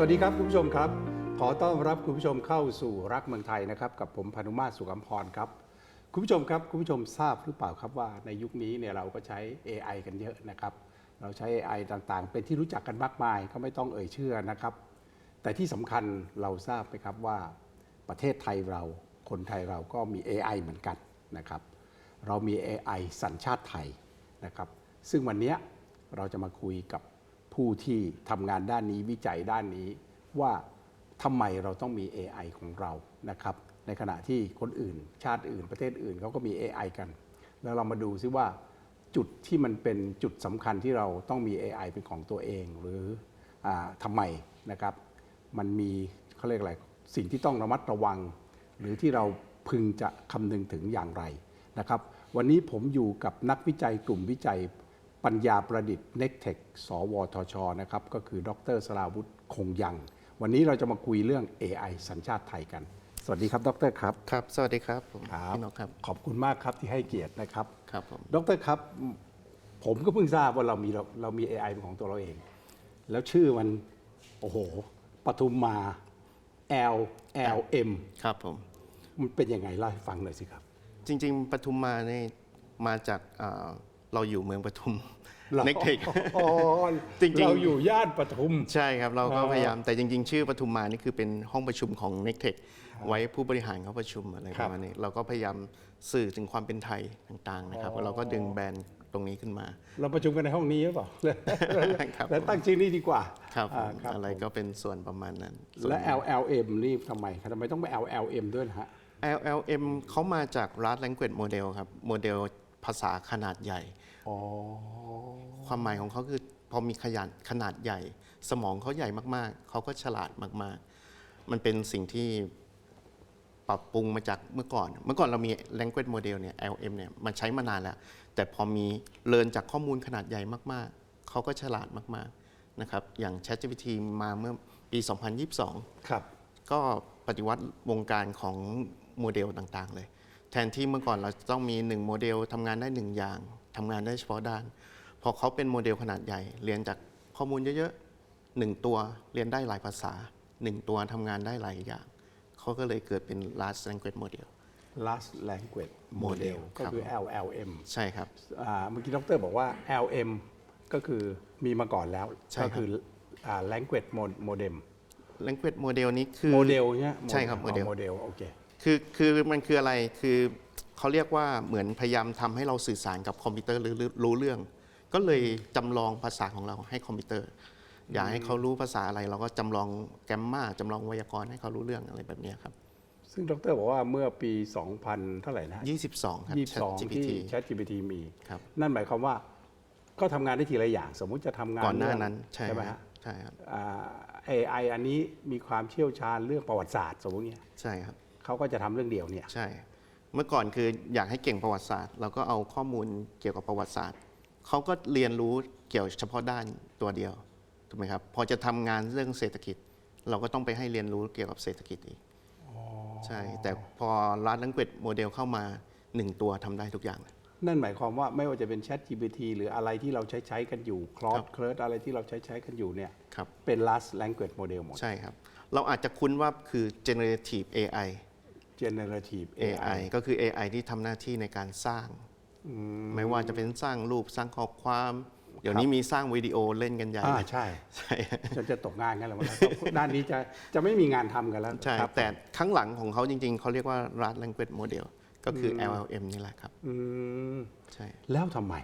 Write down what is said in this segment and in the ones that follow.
สวัสดีครับคุณผู้ชมครับ ขอต้อนรับคุณผู้ชมเข้าสู่รักเมืองไทยนะครับ กับผมพานุมาตรสุขัมพรครับคุณผู้ชมครับคุณผู้ชมทราบหรือเปล่าครับว่าในยุคนี้เนี่ยเราก็ใช้ AI กันเยอะนะครับ เราใช้ AI ต่างๆ เป็นที่รู้จักกันมากมายก็ไม่ต้องเอ่ยชื่อนะครับ แต่ที่สำคัญเราทราบไหมครับว่าประเทศไทยเราคนไทยเราก็มี AI เหมือนกันนะครับ เรามี AI สัญชาติไทยนะครับ ซึ่งวันนี้เราจะมาคุยกับ ผู้ที่ทำงานด้านนี้วิจัยด้านนี้ว่าทำไมเราต้องมี AI ของเรานะครับ ในขณะที่คนอื่น ชาติอื่น ประเทศอื่นเขาก็มี AI กัน แล้วเรามาดูซิว่าจุดที่มันเป็นจุดสำคัญที่เราต้องมี AI เป็นของตัวเอง หรืออทำไมนะครับ มันมีเขาเรียกอะไรสิ่งที่ต้องระมัดระวัง หรือที่เราพึงจะคำนึงถึงอย่างไรนะครับ วันนี้ผมอยู่กับนักวิจัยกลุ่มวิจัย ปัญญาประดิษฐ์ n e c t e c h สวทช นะครับ ก็คือดรสราวุฒิคงยัง วันนี้เราจะมาคุยเรื่อง AI สัญชาติไทยกัน สวัสดีครับ ดรครับ ครับ สวัสดีครับผมครับพี่นกครับ ขอบคุณมากครับที่ให้เกียรตินะครับ ครับผม ดรครับ ผมก็เพิ่งทราบว่าเรามีเราเรามี AI เป็นของตัวเราเอง แล้วชื่อมัน โอ้โห ปทุมมา L L M ครับผม มันเป็นยังไงเล่าให้ฟังหน่อยสิครับ จริง ๆ ปทุมมาเนี่ยมาจากอ่า เราอยู่เมืองปทุมราเน็กเทค อ๋อจริงๆ เราอยู่ย่านปทุม ใช่ครับ เราก็อ๋อพยายามแต่จริง ๆ ชื่อปทุมมานี่คือเป็นห้องประชุมของ n e c t e c h ไว้ผู้บริหารเขาประชุมอะไรคปรับระมาณนี้ เราก็พยายามสื่อถึงความเป็นไทยต่างๆนะครับอ๋อเราก็ดึงแบรนด์ตรงนี้ขึ้นมา เราประชุมกันในห้องนี้หรือเปล่าครับ แล้วตั้งชื่อนี้ดีกว่าครับอ่าผมครับอะไรผมก็เป็นส่วนประมาณนั้นส่วน และ L L M นี่ทำไมทำไมต้องไป L L M ด้วยนะฮะ LLM เขามาจาก Large Language Model ครับ โมเดล ภาษาขนาดใหญ่ อ๋อ ความหมายของเขาคือพอมีขยานขนาดใหญ่ สมองเขาใหญ่มากๆ เขาก็ฉลาดมากๆ มันเป็นสิ่งที่ปรับปรุงมาจากเมื่อก่อน เมื่อก่อนเรามี language model เนี่ย LM เนี่ยมันใช้มานานแล้ว แต่พอมีเรียนจากข้อมูลขนาดใหญ่มากๆ เขาก็ฉลาดมากๆนะครับอย่าง ChatGPT มาเมื่อปี 2022 ครับ ก็ปฏิวัติวงการของโมเดลต่างๆเลย แทนที่เมื่อก่อนเราจะต้องมี 1 โมเดลทำงานได้ 1 อย่างทำงานได้เฉพาะด้าน พอเขาเป็นโมเดลขนาดใหญ่ เรียนจากข้อมูลเยอะๆหนึ่งตัวเรียนได้หลายภาษา 1 ตัวทำงานได้หลายอย่าง เขาก็เลยเกิดเป็น large language model Large Language Model Model ก็คือ L L M ใช่ครับอ่าเมื่อกี้ดรบอกว่า LM ก็คือมีมาก่อนแล้วใช่ครับก็คืออ่า language Mod- modem language model นี้คือ โมเดลเนี่ยใช่ครับโมเดลโมเดลโอเค คือคือมันคืออะไรคือเขาเรียกว่าเหมือนพยายามทำให้เราสื่อสารกับคอมพิวเตอร์หรือรู้รู้เรื่อง ก็เลยจำลองภาษาของเราให้คอมพิวเตอร์ อยากให้เขารู้ภาษาอะไร เราก็จำลองแกรมมาจำลองไวยากรณ์ให้เขารู้เรื่องอะไรแบบเนี้ยครับ ซึ่งดรบอกว่าเมื่อปี 2000 เท่าไหร่นะ22 ครับ 22 ที่ ChatGPT ChatGPT มีครับนั่นหมายความว่าก็ทำงานได้ทีละอย่าง สมมุติจะทำงานก่อนหน้าเรื่องนั้นใช่ใช่ไหมครัฮะบใช่ครับอ่า AI อันนี้มีความเชี่ยวชาญเรื่องประวัติศาสตร์สมมติเนี่ยใช่ครับ เขาก็จะทำเรื่องเดียวเนี่ยใช่ เมื่อก่อนคืออยากให้เก่งประวัติศาสตร์เราก็เอาข้อมูลเกี่ยวกับประวัติศาสตร์เขาก็เรียนรู้เกี่ยวเฉพาะด้านตัวเดียวถูกไหมครับพอจะทำงานเรื่องเศรษฐกิจ เราก็ต้องไปให้เรียนรู้เกี่ยวกับเศรษฐกิจอีกใช่ แต่พอรัฐลังเกตโมเดลเข้ามาหนึ่งตัวทำได้ทุกอย่าง นั่นหมายความว่าไม่ว่าจะเป็น Chat GPT หรืออะไรที่เราใช้ใช้กันอยู่ค Claude รับ c l u r อะไรที่เราใช้ใช้กันอยู่เนี่ยครับเป็น large language model หมดใช่ครับ เราอาจจะคุ้นว่าคือ generative AI generative AI ก็คือ AI ที่ทำหน้าที่ในการสร้าง ไม่ว่าจะเป็นสร้างรูปสร้างข้อความ เดี๋ยวนี้มีสร้างวิดีโอเล่นกันใหญ่อ่าเลยใช่ใช่ฉันจะตกงานกันแล้วมั้งครับด้านนี้จะจะไม่มีงานทำกันแล้วใช่ครับแต่ข้างหลังของเขาจริง ๆ เขาเรียกว่า large language model ก็คือ LLM นี่แหละครับอืมใช่แล้วทำไม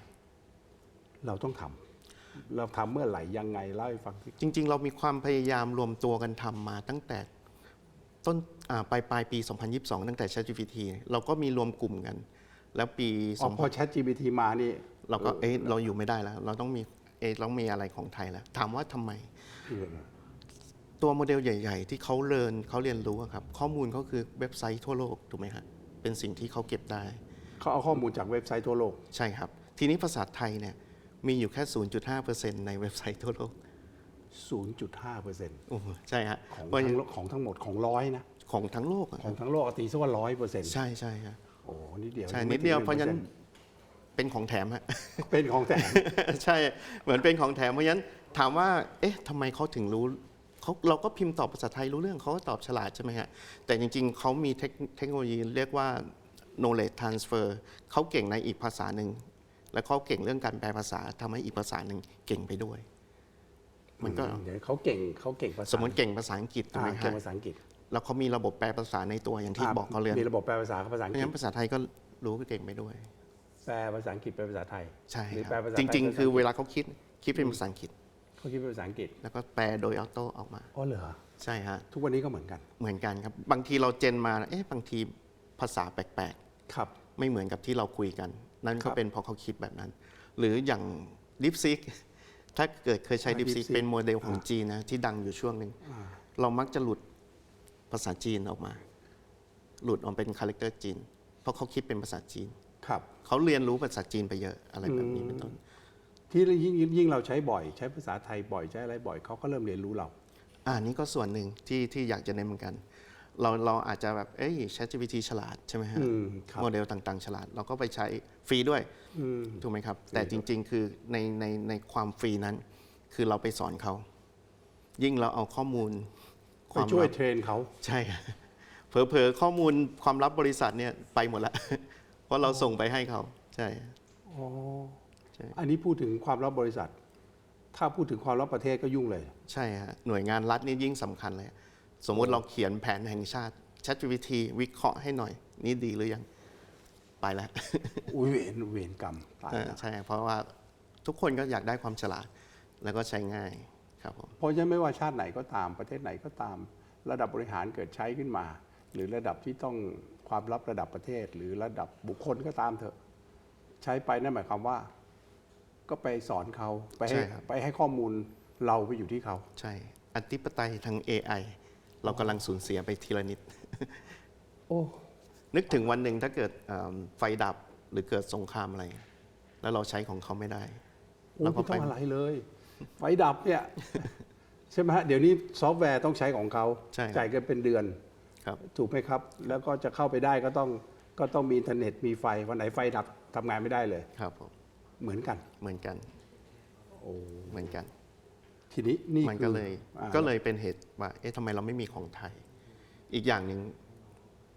เราต้องทำเราทำเมื่อไหร่ยังไงเล่าให้ฟังสิจริง ๆ เรามีความพยายามรวมตัวกันทำมาตั้งแต่ ต้นอ่าปลายปลายปี 2022 ตั้งแต่ ChatGPT เราก็มีรวมกลุ่มกัน แล้วปีอ๋อพอ Chat GPT มานี่ เราก็เอ๊ะเราอยู่ไม่ได้แล้ว เราต้องมีเอ๊ะเรามีอะไรของไทยแล้ว ถามว่าทำไม ตัวโมเดลใหญ่ ๆ ที่เขาเรียนเขาเรียนรู้อะครับ ข้อมูลเขาคือเว็บไซต์ทั่วโลกถูกไหมฮะเป็นสิ่งที่เขาเก็บได้ เขาเอาข้อมูลจากเว็บไซต์ทั่วโลก ใช่ครับ ทีนี้ภาษาไทยเนี่ยมีอยู่แค่ 0.5%ในเว็บไซต์ทั่วโลก 0.5เปอร์เซ็นต์โอ้โหใช่ฮะของเพราะทั้งโลกของทั้งหมดของร้อยนะ ของทั้งโลกอะของทั้งโลกตีซะว่าร้อยเปอร์เซ็นต์ใช่ใช่ฮะโอ้นิดเดียวใช่งนิไม่ดเดียวถึงเพราะฉะนั้น1%เป็นของแถมฮะเป็นของแต่ใช่เหมือนเป็นของแถมเพราะฉะนั้นถามว่า เอ๊ะทำไมเขาถึงรู้เขาเราก็พิมพ์ตอบภาษาไทยรู้เรื่องเขาก็ตอบฉลาดใช่ไหมฮะแต่จริง ๆเขามีเทคเทคโนโลยีเรียกว่า knowledge transfer เขาเก่งในอีกภาษาหนึ่งแล้วเขาเก่งเรื่องการแปลภาษาทำให้อีกภาษาหนึ่งเก่งไปด้วย มันก็เดี๋ยวเขาเก่งเขาเก่งภาษาสมมติเก่งภาษาอังกฤษถูกอ่าไหมเก่ฮะงภาษาอังกฤษแล้วเขามีระบบแปลภาษาในตัวอย่างที่บอกเขาเรียนมีระบบแปลภาษาภาษาอังเพราะกฤษงั้นภาษาไทยก็รู้ก็เก่งไปด้วย แปลภาษาอังกฤษเป็นภาษาไทยใช่หรือคแปลรับภาษาจไทยริงเป็นๆคือภาษาอังกฤษเวลาเขาคิดคิดเป็นภาษาอังกฤษเขาคิดเป็นภาษาอังกฤษแล้วก็แปลโดยออโต้ออกมาอ๋อเหรอใช่ฮะทุกวันนี้ก็เหมือนกันเหมือนกันครับ บางทีเราเจนมาเอ๊ะบางทีภาษาแปลกครับๆไม่เหมือนกับที่เราคุยกัน นั่นครัก็บเป็นเพราะเขาคิดแบบนั้น หรืออย่าง DeepSeek ถ้าเกิดเคยใช้อ่า DeepSeek DeepSeek เป็นโมเดลของจีนนะที่ดังอยู่ช่วงหนึ่งเรามักจะหลุดภาษาจีนออกมา หลุดออกเป็นคาแรคเตอร์จีน เพราะเขาคิดเป็นภาษาจีนครับเขาเรียนรู้ภาษาจีนไปเยอะอะไรแบบนี้เป็นต้น ที่ยิ่งยิ่งยิ่งเราใช้บ่อย ใช้ภาษาไทยบ่อยใช้อะไรบ่อยเขาก็เริ่มเรียนรู้เรา อ่านี่ก็ส่วนหนึ่งที่ที่อยากจะเน้นเหมือนกัน เราเราอาจจะแบบเอ้ย ChatGPT ฉลาดใช่ไหมฮะอืมครับ โมเดลต่างๆ ฉลาด เราก็ไปใช้ฟรีด้วย อืม ถูกไหมครับ แต่จริง ๆ คือในในในความฟรีนั้น คือเราไปสอนเขา ยิ่งเราเอาข้อมูลคไปวามช่วยลับเทรนเขา ใช่เผลอๆข้อมูลความลับบริษัทเนี่ยไปหมดละ เพราะเราส่งไปให้เขาใช่ อ๋อ ใช่ อันนี้พูดถึงความลับบริษัท ถ้าพูดถึงความลับประเทศก็ยุ่งเลย ใช่ฮะหน่วยงานรัฐนี่ยิ่งสำคัญเลย สมมุติเราเขียนแผนแห่งชาติ ChatGPT วิเคราะห์ให้หน่อย นี่ดีหรือยัง ไปแล้ว อุ้ยเวรเวรกรรมตายเออแล้วใช่ เพราะว่าทุกคนก็อยากได้ความฉลาด แล้วก็ใช้ง่ายครับผมเพราะฉะนั้นไม่ว่าชาติไหนก็ตามประเทศไหนก็ตาม ระดับบริหารเกิดใช้ขึ้นมา หรือระดับที่ต้องความลับระดับประเทศ หรือระดับบุคคลก็ตามเถอะ ใช้ไปนั่นหมายความว่า ก็ไปสอนเขาไปให้ใช่ครับไปให้ข้อมูลเราไปอยู่ที่เขา ใช่ อธิปไตยทาง AI เรากำลังสูญเสียไปทีละนิด โอ้นึกถึงวันหนึ่งถ้าเกิดเอิ่มไฟดับหรือเกิดสงครามอะไร แล้วเราใช้ของเขาไม่ได้โอ้เราก็ไม่ต้องไปอะไรเลย ไฟดับเนี่ย ใช่ไหมฮะเดี๋ยวนี้ซอฟต์แวร์ต้องใช้ของเขาใช่ครับ จ่ายกันเป็นเดือน ครับ ถูกไหมครับ แล้วก็จะเข้าไปได้ก็ต้องก็ต้องมีอินเทอร์เน็ตมีไฟวันไหนไฟดับทำงานไม่ได้เลย ครับผมเหมือนกัน เหมือนกันโอ้ เหมือนกัน ทีนี้นี่มันคืก็อเลยอ่าก็เลยเป็นเหตุว่าเอ๊ะทำไมเราไม่มีของไทย อีกอย่างหนึ่ง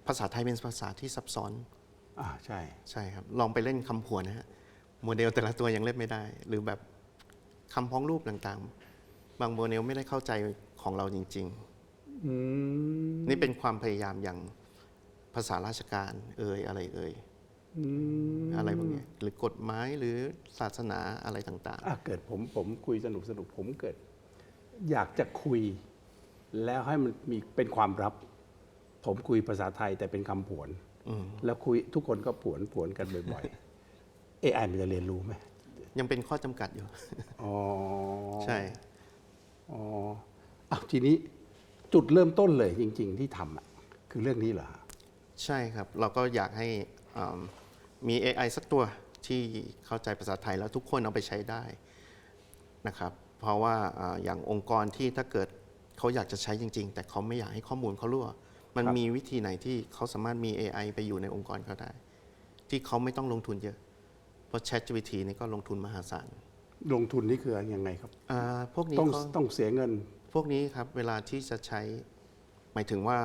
ภาษาไทยเป็นภาษาที่ซับซ้อนอ่าใช่ใช่ครับ ลองไปเล่นคำผวนนะฮะโมเดลแต่ละตัวยังเล่นไม่ได้ หรือแบบคำพ้องรูปต่างๆ บางโมเดลไม่ได้เข้าใจของเราจริงอืมๆนี่เป็นความพยายามอย่างภาษาราชการเอ่ยอะไรเอ่ยอืมอะไรพวกเนี้ยหรือกฎหมายหรือศาสนาอะไรต่างอะเกิดผมผมคุยสนุกสนุกผมเกิด อยากจะคุย แล้วให้มันมีเป็นความลับ ผมคุยภาษาไทยแต่เป็นคำผวนๆอืมแล้วคุยทุกคนก็ผวนผวนกันบ่อยๆ AI มันจะเรียนรู้ไหมยังเป็นข้อจำกัดอยู่อ๋อใช่อ๋ออ้าวทีนี้จุดเริ่มต้นเลยจริง ๆ ที่ทำอะคือเรื่องนี้เหรอใช่ครับ เราก็อยากให้อ่ามี AI สักตัวที่เข้าใจภาษาไทยแล้วทุกคนเอาไปใช้ได้นะครับ เพราะว่าอ่าอย่างองค์กรที่ถ้าเกิดเขาอยากจะใช้จริง ๆ แต่เขาไม่อยากให้ข้อมูลเขารั่ว มันครับมีวิธีไหนที่เขาสามารถมี AI ไปอยู่ในองค์กรเขาได้ ที่เขาไม่ต้องลงทุนเยอะ เพราะ ChatGPT นี่ก็ลงทุนมหาศาลลงทุนนี่คือยังไงครับอ่าพวกนี้ต้องเขาต้องเสียเงิน พวกนี้ครับเวลาที่จะใช้หมายถึงว่า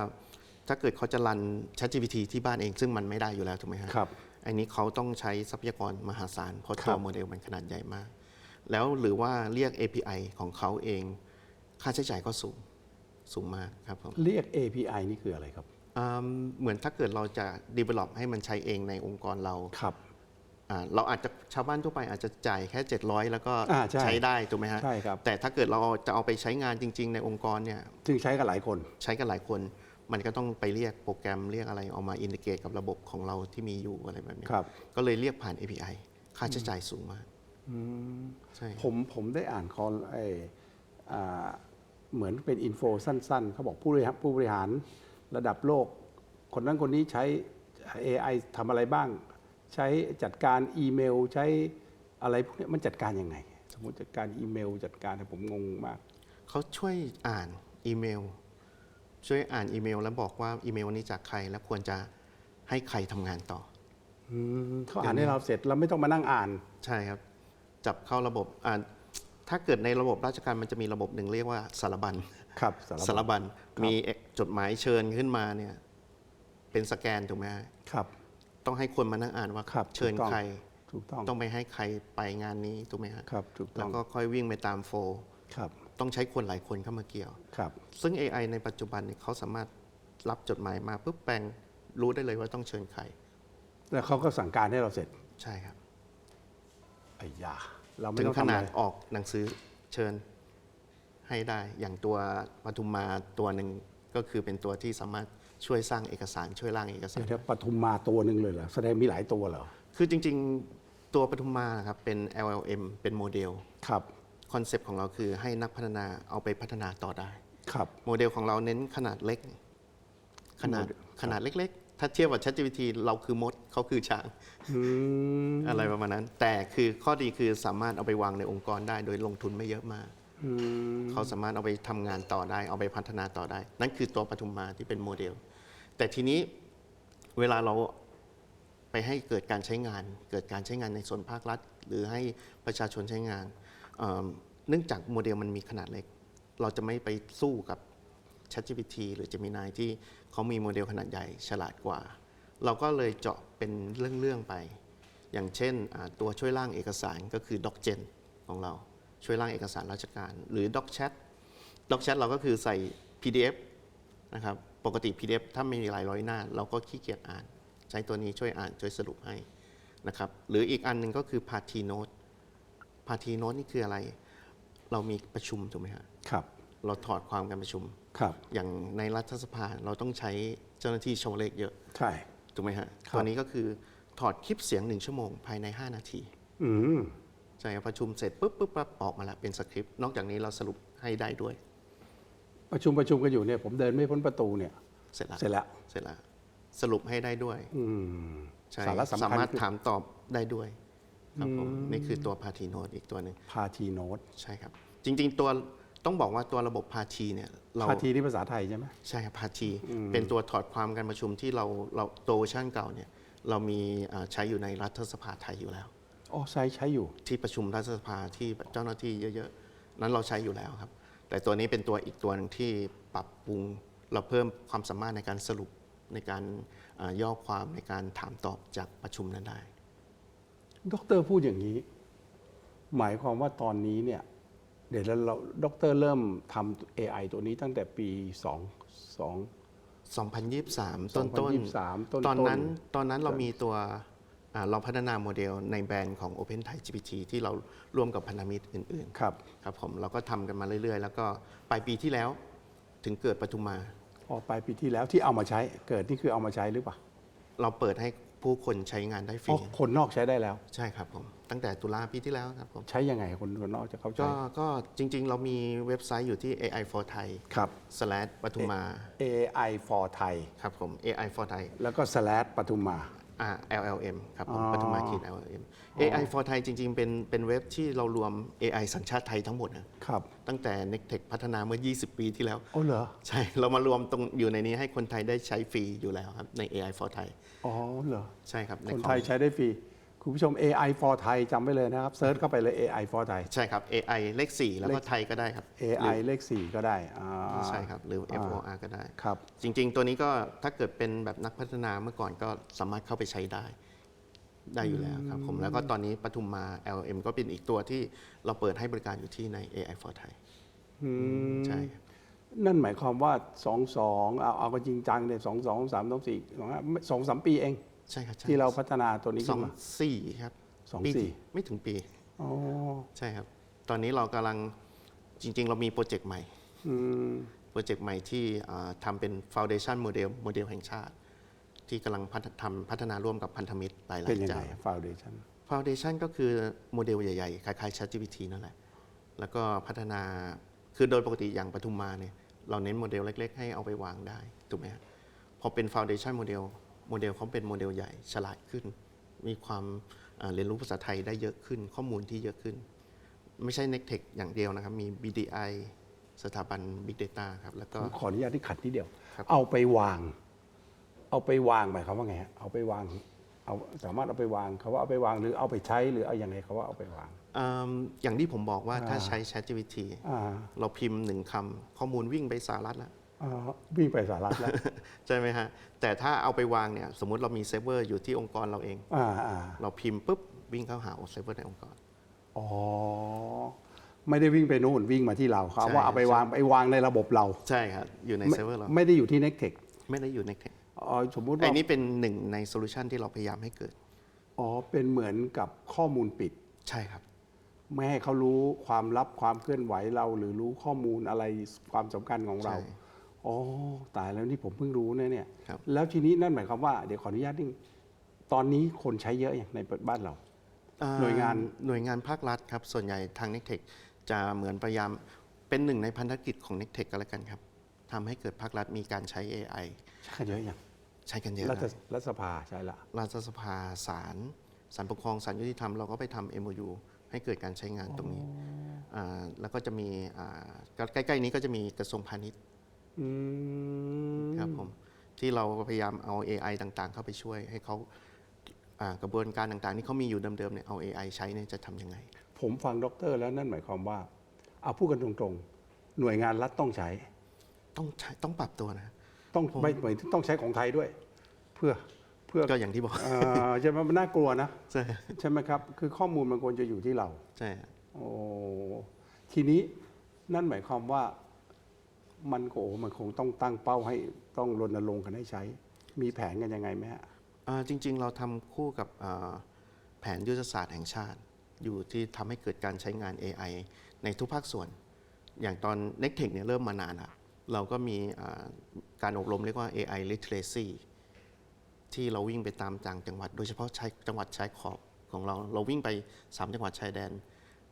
ถ้าเกิดเขาจะรัน ChatGPT ที่บ้านเองซึ่งมันไม่ได้อยู่แล้วถูกไหมฮะครับอันนี้เขาต้องใช้ทรัพยากรมหาศาลเพราะครัตัวบโมเดลมันขนาดใหญ่มาก แล้วหรือว่าเรียก API ของเขาเอง ค่าใช้จ่ายก็สูงสูงมากครับผมเรียก API นี่คืออะไรครับอืมเหมือนถ้าเกิดเราจะ develop ให้มันใช้เองในองค์กรเราครับ อ่าเราอาจจะชาวบ้านทั่วไปอาจจะจ่ายแค่ 700 แล้วก็อ่าใช่ ใช้ได้ถูกไหมฮะ ใช่ครับ แต่ถ้าเกิดเราจะเอาไปใช้งานจริง ๆ ในองค์กรเนี่ยซึ่งใช้กันหลายคน ใช้กันหลายคน มันก็ต้องไปเรียกโปรแกรมเรียกอะไรออกมาอินทิเกรตกับระบบของเราที่มีอยู่อะไรแบบนี้ครับ ก็เลยเรียกผ่าน API ค่าใช้จ่ายสูงมาก ใช่ผมผมได้อ่านคอลไออ่าเหมือนเป็นอินโฟสั้น ๆ เขาบอกผู้บริหารผู้บริหารระดับโลก คนนั้นคนนี้ใช้ AI ทำอะไรบ้าง ใช้จัดการอีเมล ใช้อะไรพวกนี้มันจัดการยังไง สมมติจัดการอีเมล จัดการเนี่ยผมงงมาก เขาช่วยอ่านอีเมล ช่วยอ่านอีเมล แล้วบอกว่าอีเมลนี้จากใครแล้วควรจะให้ใครทำงานต่ออืมเขาอ่านให้เราเสร็จเราไม่ต้องมานั่งอ่าน ใช่ครับ จับเข้าระบบอ่าถ้าเกิดในระบบราชการมันจะมีระบบหนึ่งเรียกว่าสารบัญครับสารสารบัญบัญมีเอกจดหมายเชิญขึ้นมาเนี่ยเป็นสแกนถูกไหมฮะครับ ต้องให้คนมานั่งอ่านว่าครับเชิญถูกต้องใครถูกต้องต้องไปให้ใครไปงานนี้ถูกไหมฮะครับถูกต้แล้อวงก็ค่อยวิ่งไปตามโฟลว์ครับต้องใช้คนหลายคนเข้ามาเกี่ยวครับ ซึ่ง AI ในปัจจุบันเนี่ยเขาสามารถรับจดหมายมาปุ๊บแปลงรู้ได้เลยว่าต้องเชิญใคร แล้วเขาก็สั่งการให้เราเสร็จใช่ครับไอ้ยาเราไม่ถึงต้องขทำนาอะดไรออกหนังสือเชิญให้ได้ อย่างตัวปทุมมาตัวหนึ่งก็คือเป็นตัวที่สามารถช่วยสร้างเอกสารช่วยร่างเอกสาร เดี๋ยวปทุมมาตัวหนึ่งเลยเหรอแสดงมีหลายตัวเหรอคือจริงๆ ตัวปทุมมานะครับเป็น LLM เป็นโมเดล ครับคอนเซปต์ของเราคือให้นักพัฒนาเอาไปพัฒนาต่อได้ ครับ โมเดลของเราเน้นขนาดเล็ก ขนาดโมเดล ขนาดเล็กๆ ถ้าเทียบกับ ChatGPT เราคือมดเขาคือช้างอืมอะไรประมาณนั้น แต่คือข้อดีคือสามารถเอาไปวางในองค์กรได้ โดยลงทุนไม่เยอะมากอืมเขาสามารถเอาไปทำงานต่อได้ เอาไปพัฒนาต่อได้ นั่นคือตัวปทุมมาที่เป็นโมเดล แต่ทีนี้เวลาเราไปให้เกิดการใช้งาน เกิดการใช้งานในส่วนภาครัฐ หรือให้ประชาชนใช้งานเอ่อเนื่องจากโมเดลมันมีขนาดเล็ก เราจะไม่ไปสู้กับ ChatGPT หรือ Gemini ที่ เขามีโมเดลขนาดใหญ่ฉลาดกว่า เราก็เลยเจาะเป็นเรื่องๆไป อย่างเช่นตัวช่วยร่างเอกสารก็คือ DocGen ของเราช่วยร่างเอกสารราชการ หรือ DocChat DocChat เราก็คือใส่ PDF นะครับปกติ PDF ถ้าไม่มีหลายร้อยหน้า เราก็ขี้เกียจอ่าน ใช้ตัวนี้ช่วยอ่านช่วยสรุปให้นะครับหรืออีกอันหนึ่งก็คือ Party Note Party Note นี่คืออะไร เรามีประชุมถูกไหมฮะครับ เราถอดความการประชุม ครับ อย่างในรัฐสภาเราต้องใช้เจ้าหน้าที่โชว์เลขเยอะ ใช่ ถูกไหมฮะครับตัวนี้ก็คือถอดคลิปเสียงหนึ่งชั่วโมงภายใน 5 นาทีอืม ใช่ครับประชุมเสร็จปุ๊บปุ๊บปั๊บออกมาแล้วเป็นสคริปต์นอกจากนี้เราสรุปให้ได้ด้วย ประชุมประชุมกันอยู่เนี่ย ผมเดินไม่พ้นประตูเนี่ย เสร็จแล้วเสร็จแล้ว เสร็จแล้วสรุปให้ได้ด้วยอืม ใช่สาระสำสาคัญมารถคือถามตอบได้ด้วยครับผมนี่คือตัวพาทีโนดอีกตัวหนึ่ง พาทีโนตใช่ครับ จริง ๆ ตัว ต้องบอกว่าตัวระบบพาทีเนี่ยเราพาทีนี่ภาษาไทยใช่ไหมใช่ครับพาทีเป็นตัวถอดความการประชุมที่เราเราตัวเวอร์ชันเก่าเนี่ยเรามีอ่าใช้อยู่ในรัฐสภาไทยอยู่แล้วอ๋อใช้ใช้อยู่ที่ประชุมรัฐสภาที่เจ้าหน้าที่เยอะๆนั้นเราใช้อยู่แล้วครับ แต่ตัวนี้เป็นตัวอีกตัวหนึงที่ปรับปรุงเราเพิ่มความสามารถในการสรุปในการอ่าย่อความในการถามตอบจากประชุมนั้นได้ดอกเตอรพูดอย่างนี้ หมายความว่าตอนนี้เนี่ย เดี๋ยวเราดอกเตอรเริ่มทำ AI ตัวนี้ตั้งแต่ปี2 2023 ต้นต้น2023ต้นๆ ตอนนั้นตอนนั้นเรามีตัวอ่าเราพัฒนาโมเดลในแบรนด์ของ Open Thai GPT ที่เราร่วมกับพันธมิตรอื่น2ครับ ๆครับผมเราก็ทำกันมาเรื่อยๆ แล้วก็ปลายปีที่แล้วถึงเกิดปทุมมาพอปลายปีที่แล้วที่เอามาใช้เกิดนี่คือเอามาใช้หรือเปล่า เราเปิดให้ ผู้คนใช้งานได้ฟอ๋รีอคนนอกใช้ได้แล้ว ใช่ครับผมตั้งแต่ตุลาปีที่แล้วครับผมใช้ยังไงคนคนนอกจะเขาใช้ก็ก็จริง ๆ เรามีเว็บไซต์อยู่ที่ AI for Thai ครับ slash ปทุมมา AI for Thai ครับผม AI for Thai แล้วก็ slash ปทุมมา อ่า LLM ครับผมอ๋อปทุมมาขีด LLM AI for Thai จริง ๆ เป็นเป็นเว็บที่เรารวม AI สัญชาติไทยทั้งหมดนะครับ ตั้งแต่ n e c t e c h พัฒนาเมื่อ 20 ปีที่แล้ว โอ้เหรอ ใช่ เรามารวมตรงอยู่ในนี้ให้คนไทยได้ใช้ฟรีอยู่แล้วครับ ใน AI for Thai อ๋อเหรอ ใช่ครับในคนของไทยใช้ได้ฟรี คุณผู้ชม AI for Thai จำไว้เลยนะครับเซิร์ชเข้าไปเลย AI for Thai ใช่ครับ AI เลข 4 แล้วก็ไทยก็ได้ครับ AI เลข 4 ก็ได้อ่า ใช่ครับ หรือ FOR ก็ได้ ครับ จริง ๆ ตัวนี้ก็ถ้าเกิดเป็นแบบนักพัฒนาเมื่อก่อนก็สามารถเข้าไปใช้ได้ ได้อยู่แล้วครับผมแล้วก็ตอนนี้ปทุมมา LM ก็เป็นอีกตัวที่เราเปิดให้บริการอยู่ที่ใน AI for Thai ใช่ครับ นั่นหมายความว่าสองสองเอาเอาก็จริงจังเนี่ยสองสองสามสองสี่สองสามปีเอง ใช่ครับใช่ที่เราพัฒนาตัวนี้สขึ้อนงมา สี่ครับสองปีสี่ที่ไม่ถึงปีอ๋อใช่ครับ ตอนนี้เรากำลังจริง ๆ เรามีโปรเจกต์ใหม่ อืมโปรเจกต์ใหม่ที่อ่าทำเป็น Foundation Model โมเดลแห่งชาติ ที่กำลังพัฒทำพัฒนาร่วมกับพันธมิตรหลายเป็นๆยังเจ้าไง foundation Foundation ก็คือโมเดลใหญ่ๆ คล้ายๆ ChatGPT นั่นแหละ แล้วก็พัฒนา คือโดยปกติอย่างปทุมมาเนี่ย เราเน้นโมเดลเล็ก ๆ ให้เอาไปวางได้ ถูกไหมฮะพอเป็น Foundation โมเดล โมเดลเขาเป็นโมเดลใหญ่ฉลาดขึ้น มีความอ่าเรียนรู้ภาษาไทยได้เยอะขึ้น ข้อมูลที่เยอะขึ้น ไม่ใช่ n e c t e c h อย่างเดียวนะครับ มี BDI สถาบัน Big Data ครับแล้วผก็มขออนุญาตที่ขัดนิดเดียวครับเอาไปวาง เอาไปวางหมายความว่าไงฮะเอาไปวางเอาสามารถเอาไปวางเขาว่าเอาไปวางหรือเอาไปใช้หรือเอาอย่างไรเขาว่าเอาไปวางอืมอย่างที่ผมบอกว่าถ้าอ่าใช้ ChatGPT อ่าเราพิมพ์หนึ่งคำข้อมูลวิ่งไปสหรัฐแล้วอ่า วิ่งไปสหรัฐแล้ว ใช่ไหมฮะ แต่ถ้าเอาไปวางเนี่ย สมมุติเรามีเซิร์ฟเวอร์อยู่ที่องค์กรเราเองอ่าอ่าเราพิมพ์ปุ๊บ วิ่งเข้าหาเซิร์ฟเวอร์ในองค์กร อ๋อ ไม่ได้วิ่งไปนู่นวิ่งมาที่เราเขาใช่ว่าเอาไปวางไปวางในระบบเรา ใช่ครับ อยู่ในไม่เซิร์ฟเวอร์เรา ไม่ได้อยู่ที่ n e c t e c h ไม่ได้อยู่ในเทคอ๋อสมมุติไอ้ว่านี่เป็นหนึ่งในโซลูชันที่เราพยายามให้เกิด อ๋อ เป็นเหมือนกับข้อมูลปิด ใช่ครับไม่ให้เขารู้ความลับความเคลื่อนไหวเรา หรือรู้ข้อมูลอะไรความสำคัญของเรา ใช่อ๋อตายแล้วนี่ผมเพิ่งรู้นะเนี่ย ครับ แล้วทีนี้นั่นหมายความว่าเดี๋ยวขออนุญาตนิดนึงตอนนี้คนใช้เยอะอย่างในบ้านเราอ่หน่วยงานหน่วยงานภาครัฐครับ ส่วนใหญ่ทาง n e c t e c h จะเหมือนพยายามเป็นหนึ่งในพันธกิจของ n e c t e c h ก็แล้วกันครับทำให้เกิดภาครัฐมีการใช้ AI ใช้กันเยอะอย่างใช้กันเยอะรัฐนะรัฐสภาใช่ละรัฐสภาศาลศาลปกครองศาลยุติธรรมเราก็ไปทำ MOU ให้เกิดการใช้งานตรงนี้าแล้วก็จะมีอ่าก็ใกล้ ๆ นี้ก็จะมีกระทรวงพาณิชย์ อืมครับผมที่เราพยายามเอา AI ต่างๆ เข้าไปช่วยให้เขาอ่ากระบวนการต่างๆที่เขามีอยู่เดิมๆเนี่ยเอา AI ใช้เนี่ยจะทำยังไง ผมฟังด็อกเตอร์แล้วนั่นหมายความว่าเอาพูดกันตรงๆ หน่วยงานรัฐต้องใช้ ต้องใช้ต้องปรับตัวนะ ต้องไม่หมายถึงต้องใช้ของไทยด้วย เพื่อเพื่อก็อย่างที่บอกเอ่อใช่ไหมมันน่ากลัวนะ ใช่ใช่ไหมครับ คือข้อมูลมันควรจะอยู่ที่เรา ใช่ โอ้ทีนี้นั่นหมายความว่า มันก็โอ้มันคงต้องตั้งเป้าให้ต้องรณรงค์กันให้ใช้ มีแผนกันยังไงไหมฮะจริง ๆ เราทำคู่กับแผนยุทธศาสตร์แห่งชาติ อยู่ที่ทำให้เกิดการใช้งาน AI ในทุกภาคส่วน อย่างตอน n e c t e c h เนี่ยเริ่มมานานแล้วเราก็มีการอบรมเรียกว่า AI literacy ที่เราวิ่งไปตามต่างจังหวัด โดยเฉพาะชายจังหวัดชายขอบของเรา เราวิ่งไป 3 จังหวัดชายแดน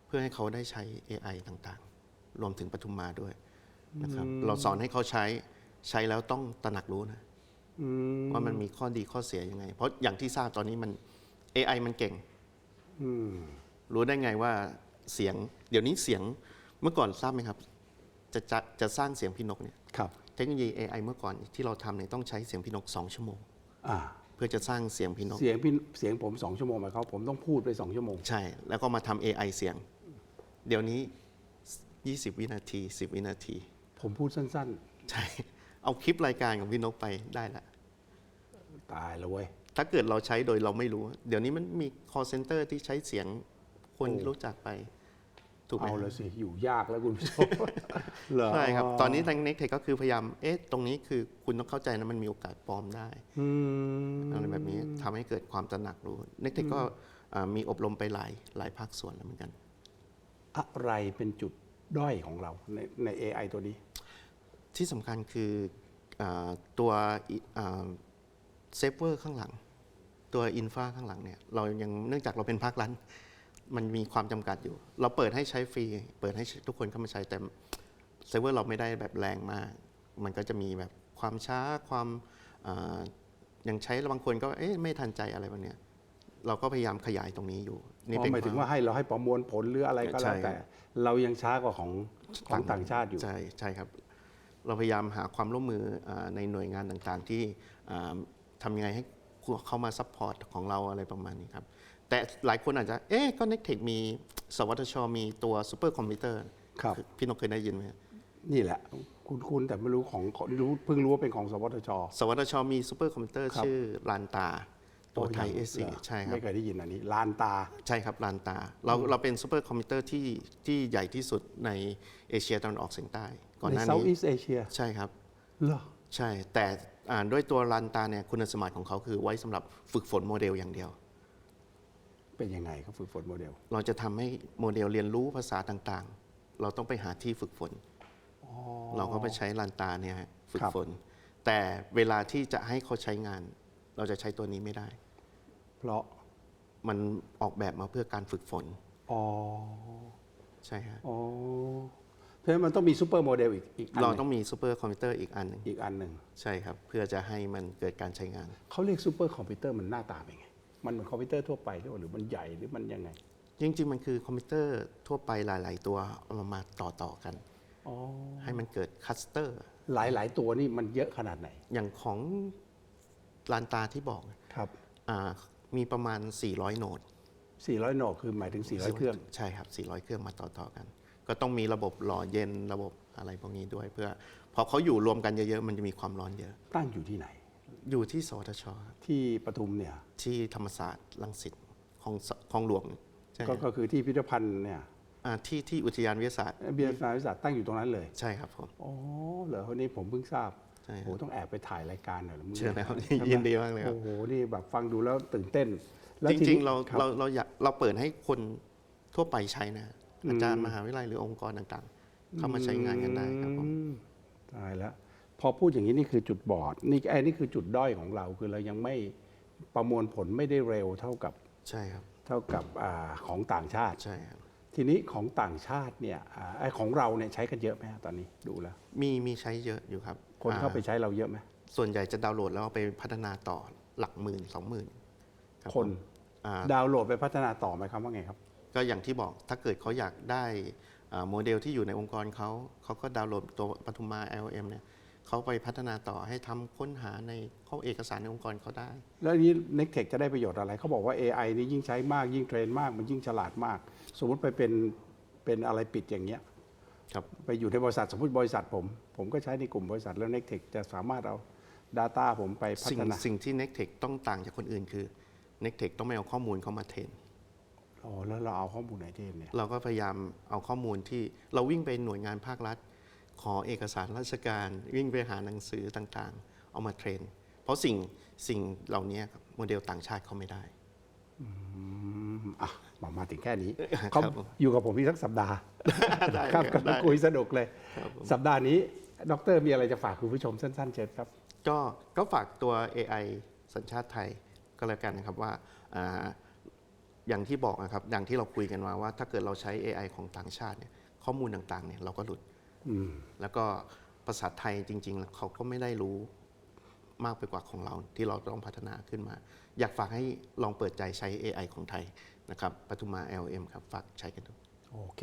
เพื่อให้เขาได้ใช้ AI ต่างๆ รวมถึงปทุมมาด้วย นะครับ เราสอนให้เขาใช้ใช้แล้วต้องตระหนักรู้นะอืมว่ามันมีข้อดีข้อเสียยังไง เพราะอย่างที่ทราบตอนนี้มัน AI มันเก่งอืมรู้ได้ไงว่าเสียง เดี๋ยวนี้เสียงเมื่อก่อนทราบไหมครับ จะจะจะสร้างเสียงพี่นกเนี่ยครับเทคโนโลยี AI เมื่อก่อนที่เราทำเนี่ยต้องใช้เสียงพี่นก2ชั่วโมงอ่าเพื่อจะสร้างเสียงพี่นกเสียงพี่เสียงผมสองชั่วโมงหมายความว่าผมต้องพูดไปสองชั่วโมงใช่ แล้วก็มาทำ AI เสียง เดี๋ยวนี้ 20 วินาที 10 วินาที ผมพูดสั้น ใช่ เอาคลิปรายการของพี่นกไปได้ละ ๆ ตายแล้วเว้ย ถ้าเกิดเราใช้โดยเราไม่รู้ เดี๋ยวนี้มันมี call center ที่ใช้เสียงคนโอ้รู้จักไป ถูกไหมเอาฮะเลยสิ อยู่ยากแล้วคุณผู้ชมเหรอใช่ครับ ตอนนี้ทางเน็กเทคก็คือพยายาม เอ๊ะ ตรงนี้คือคุณต้องเข้าใจนะมันมีโอกาสปลอมได้ อืมอะไรแบบนี้ทำให้เกิดความตระหนักรู้เน็กเทคก็อ่ามีอบรมไปหลายหลายภาคส่วนแล้วเหมือนกัน อะไรเป็นจุด ด้อยของเราในใน AI ตัวนี้ ที่สำคัญคืออาตัวเซฟเวอร์ข้างหลัง ตัวอินฟาข้างหลังเนี่ยเรายังเนื่องจากเราเป็นภาครัฐมันมีความจำกัดอยู่ เราเปิดให้ใช้ฟรี เปิดให้ทุกคนเข้ามาใช้แต่เซิร์ฟเวอร์เราไม่ได้แบบแรงมาก มันก็จะมีแบบความช้าความอ่ายังใช้บางคนก็เอ๊ะไม่ทันใจอะไรแบบเนี้ย เราก็พยายามขยายตรงนี้อยู่อ๋อหมายถึงว่าให้เราให้ประมวลผลหรืออะไรก็แล้วใช่แต่ เรายังช้ากว่าของของต่างชาติอยู่ใช่ใช่ครับ เราพยายามหาความร่วมมืออาในหน่วยงานต่างๆ ที่อ่าทำยังไงให้เข้ามาซัพพอร์ตของเราอะไรประมาณนี้ครับ แต่หลายคนอาจจะ เอ๊ะ ก็ n e c t e c h มี สวทช มีตัวซูเปอร์คอมพิวเตอร์ ครับ พี่นกเคยได้ยินไหม นี่แหละ คุณคุณแต่ไม่รู้ของรู้เพิ่งรู้ว่าเป็นของสวทช สวทช มีซูเปอร์คอมพิวเตอร์ครับชื่อลานตา ตัวไทยโอ้เอซีเหรอใช่ครับไม่เคยได้ยินอันนี้ลานตา ใช่ครับลานตา เราเราเป็นซูเปอร์คอมพิวเตอร์ที่ที่ใหญ่ที่สุดในเอเชียตะวันออกเฉียงใต้ ก่อนหในน้าเซาท์นี้อีสเอเชียใช่ครับเหรอใช่แต่อ่าด้วยตัวลันตาเนี่ยคุณสมบัติของเขาคือไว้สำหรับฝึกฝนโมเดลอย่างเดียว เป็นยังไงเขาฝึกฝนโมเดล เราจะทำให้โมเดลเรียนรู้ภาษาต่างๆ เราต้องไปหาที่ฝึกฝนเราก็ไปใช้ลันตาเนี่ยฮะฝึกครับฝน แต่เวลาที่จะให้เขาใช้งาน เราจะใช้ตัวนี้ไม่ได้ เพราะมันออกแบบมาเพื่อการฝึกฝน อ๋อ ใช่ฮะอ๋อ เพราะฉะนั้นมันต้องมีซูเปอร์โมเดลอีกอีกอันหเรานึ่งต้องมีซูเปอร์คอมพิวเตอร์อีกอันหนึ่งอีกอันหนึ่ง ใช่ครับ เพื่อจะให้มันเกิดการใช้งาน เขาเรียกซูเปอร์คอมพิวเตอร์มันหน้าตาเป็นไง มันเหมือนคอมพิวเตอร์ทั่วไปหรือเปล่าหรือมันใหญ่หรือมันยังไง จริง ๆ มันคือคอมพิวเตอร์ทั่วไปหลาย ๆ ตัวเอามามาต่อๆกัน อ๋อ ให้มันเกิดคัสเตอร์หลายหลายๆ ตัวนี่มันเยอะขนาดไหน อย่างของ ลานตาที่บอกครับอ่ามีประมาณ 400 โหนด 400โหนดคือหมายถึง 400 เครื่อง ใช่ครับ 400 เครื่องมาต่อๆกัน ก็ต้องมีระบบหล่อเย็นระบบอะไรพวกนี้ด้วย เพื่อพอเขาอยู่รวมกันเยอะๆมันจะมีความร้อนเยอะ ตั้งอยู่ที่ไหน อยู่ที่สวทชครับที่ปทุมเนี่ยที่ธรรมศาสตร์ลังสิตของสของหลวงใช่ก็ครับก็คือที่พิพิธภัณฑ์เนี่ยอ่าที่ที่อุทยานวิทยาศาสตร์เบียร์สาวิทยาศาสตร์ตั้งอยู่ตรงนั้นเลย ใช่ครับผมอ๋อเหรอวันนี้ผมเพิ่งทราบใช่ครับ โอ้ต้องแอบไปถ่ายรายการหน่อยหรือมึงเชิญนะครับใช่ไหยินดีมากเลยครับโอ้โหนี่แบบฟังดูแล้วตื่นเต้นแล้วจทีริงนี้ๆเราคบเราเราอยากเราเปิดให้คนทั่วไปใช้นะอืมอาจารย์มหาวิทยาลัยหรือองค์กรต่างๆ เข้ามาใช้งานกันได้ครับผมอืมตายแล้วพอพูดอย่างนี้นี่คือจุดบอดนี่ไอ้นี่คือจุดด้อยของเราคือเรายังไม่ประมวลผลไม่ได้เร็วเท่ากับใช่ครับ เท่ากับอาของต่างชาติใช่ครับทีนี้ของต่างชาติเนี่ยอ่าไอ้ของเราเนี่ยใช้กันเยอะไหมฮะตอนนี้ดูแล้ว มีมีใช้เยอะอยู่ครับ คนเข้าไปอ่ใช้เราเยอะไหมส่วนใหญ่จะดาวน์โหลดแล้วเอาไปพัฒนาต่อหลักหมื่นสองหมื่นรับคนผมอ่าดาวน์โหลดไปพัฒนาต่อไหมครับว่าไงครับ ก็อย่างที่บอกถ้าเกิดเขาอยากได้อ่าโมเดลที่อยู่ในองค์กรเขาเขาก็ดาวน์โหลดตัวปทุมมา LM เนี่ยเขาไปพัฒนาต่อให้ทำค้นหาในข้อเอกสารในองค์กรเขาได้ แล้วอันนี้ n e c t e c h จะได้ประโยชน์อะไร เขาบอกว่า AI นี่ยิ่งใช้มากยิ่งเทรนมากมันยิ่งฉลาดมาก สมมติไปเป็นเป็นอะไรปิดอย่างเงี้ยครับ ไปอยู่ในบริษัทสมมติบริษัทผม ผมก็ใช้ในกลุ่มบริษัทแล้ว n e c t e c h จะสามารถเอา Data ผมไปพัสิ่งฒนาสิ่งที่ n e c t e c h ต้องต่างจากคนอื่นคือ n e c t e c h ต้องไม่เอาข้อมูลเข้ามาเทรนอ๋อแล้วเราเอาข้อมูลไหนเทนเนี่ยเราก็พยายามเอาข้อมูลที่เราวิ่งไปหน่วยงานภาครัฐ ขอเอกสารราชการ วิ่งไปหาหนังสือต่างๆ เอามาเทรน เพราะสิ่งสิ่งเหล่านี้ครับโมเดลต่างชาติเขาไม่ได้ อืมอะมามาถึงแค่นี้ครับเขาผมอยู่กับผมอีกสักสัปดาห์ได้ครับได้ก็คุยสนุกเลย ครับผม สัปดาห์นี้ ดรมีอะไรจะฝากคุณผู้ชมสั้นๆเชิญครับ ก็ก็ฝากตัว AI สัญชาติไทยก็แล้วกันนะครับว่าอ่าอย่างที่บอกนะครับอย่างที่เราคุยกันมาว่าถ้าเกิดเราใช้ AI ของต่างชาติเนี่ยข้อมูลต่างๆเนี่ยเราก็หลุดอืมแล้วก็ภาษาไทยจริงๆแล้วเขาก็ไม่ได้รู้มากไปกว่าของเราที่เราต้องพัฒนาขึ้นมา อยากฝากให้ลองเปิดใจใช้ AI ของไทยนะครับปทุมมา LM ครับ ฝากใช้กันดู โอเค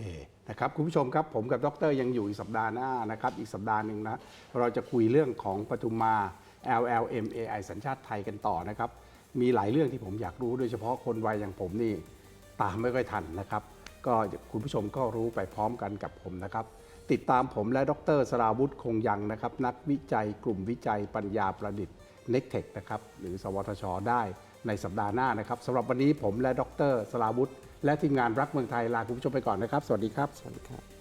นะครับคุณผู้ชมครับผมกับดรยังอยู่อีกสัปดาห์หน้านะครับอีกสัปดาห์หนึ่งนะเราจะคุยเรื่องของปทุมมา LLM AI สัญชาติไทยกันต่อนะครับ มีหลายเรื่องที่ผมอยากรู้โดยเฉพาะคนวัยอย่างผมนี่ตามไม่ค่อยทันนะครับ ก็คุณผู้ชมก็รู้ไปพร้อมกันกับผมนะครับ ติดตามผมและดรสราวุฒิคงยังนะครับ นักวิจัยกลุ่มวิจัยปัญญาประดิษฐ์ n e c t e c h นะครับหรือ สวทช ได้ในสัปดาห์หน้านะครับสำหรับวันนี้ผมและดรสราวุฒิ และทีมงานรักเมืองไทยลาคุณผู้ชมไปก่อนนะครับ สวัสดีครับ สวัสดีครับ